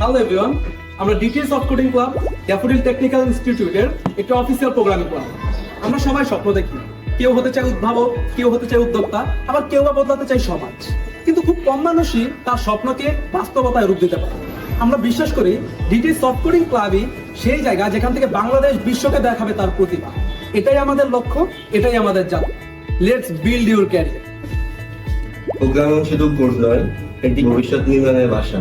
Hello everyone আমরা DTS club technical ইনস্টিটিউটের official club আমরা সবাই স্বপ্ন দেখি। কেউ হতে চায় উদ্ভাবক, কেউ হতে চায় উদ্যোক্তা, আবার কেউ বা বদলাতে চায় সমাজ। কিন্তু খুব কম মানুষই তার স্বপ্নকে বাস্তবতায় রূপ দিতে পারে। আমরা বিশ্বাস করি ডিটিএস সফট ক্লাবই সেই জায়গা যেখান থেকে বাংলাদেশ বিশ্বকে দেখাবে তার প্রতিভা। এটাই আমাদের লক্ষ্য, এটাই আমাদের যাত্রা let's build your career programming শুধু কোড ভবিষ্যৎ নির্মাণের ভাষা।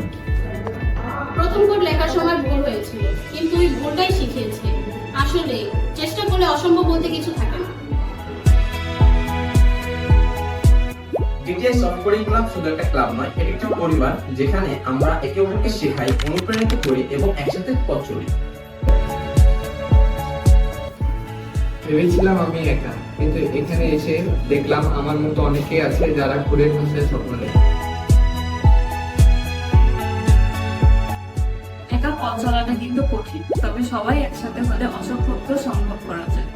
প্রথম কোড লেখার সময় ভুল হয়েছিল কিন্তু ওই ভুলটাই শিখিয়েছে। আসলে চেষ্টা করলে অসম্ভব বলতে কিছু থাকে না। ডিটিএস সফট কোডিং ক্লাব শুধু একটা ক্লাব নয় এটি একটা পরিবার যেখানে আমরা একে অপরকে শেখাই অনুপ্রাণিত করি এবং একসাথে পথ চলি। ভেবেছিলাম আমি একা কিন্তু এখানে এসে দেখলাম আমার মতো অনেকেই আছে যারা কোডের ভাষায় স্বপ্ন দেখে। চলাটা কিন্তু কঠিন। তবে সবাই একসাথে হলে অসম্ভবকে সম্ভব করা যায়।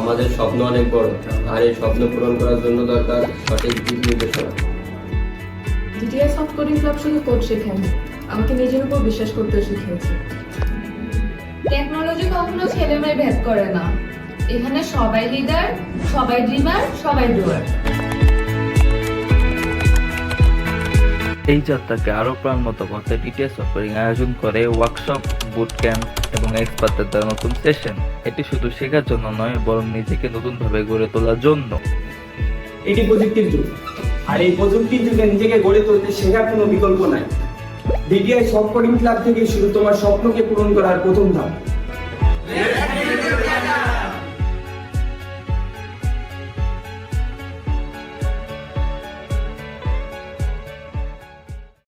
আমাদের স্বপ্ন অনেক বড় আর এই স্বপ্ন পূরণ করার জন্য দরকার সঠিক দিক নির্দেশনা। ডিটিএস সফট কোডিং ক্লাব শুধু কোড শেখায়নি আমাকে নিজের উপর বিশ্বাস করতে শিখিয়েছে। টেকনোলজি কখনো ছেলে মেয়ে ভেদ করে না। এখানে সবাই লিডার সবাই ড্রিমার সবাই ডুয়ার এই যাত্রাকে আরও প্রাণবন্ত করতে ডিটিএস অফারিং আয়োজন করে ওয়ার্কশপ বুট ক্যাম্প এবং এক্সপার্টদের দ্বারা নতুন সেশন এটি শুধু শেখার জন্য নয়, বরং নিজেকে নতুনভাবে গড়ে তোলার জন্য। এটি প্রযুক্তির যুগ। আর এই প্রযুক্তির যুগে নিজেকে গড়ে তুলতে শেখার কোনো বিকল্প নাই। ডিটিআই কোডিং ক্লাব থেকে শুরু তোমার স্বপ্নকে পূরণ করার প্রথম ধাপ।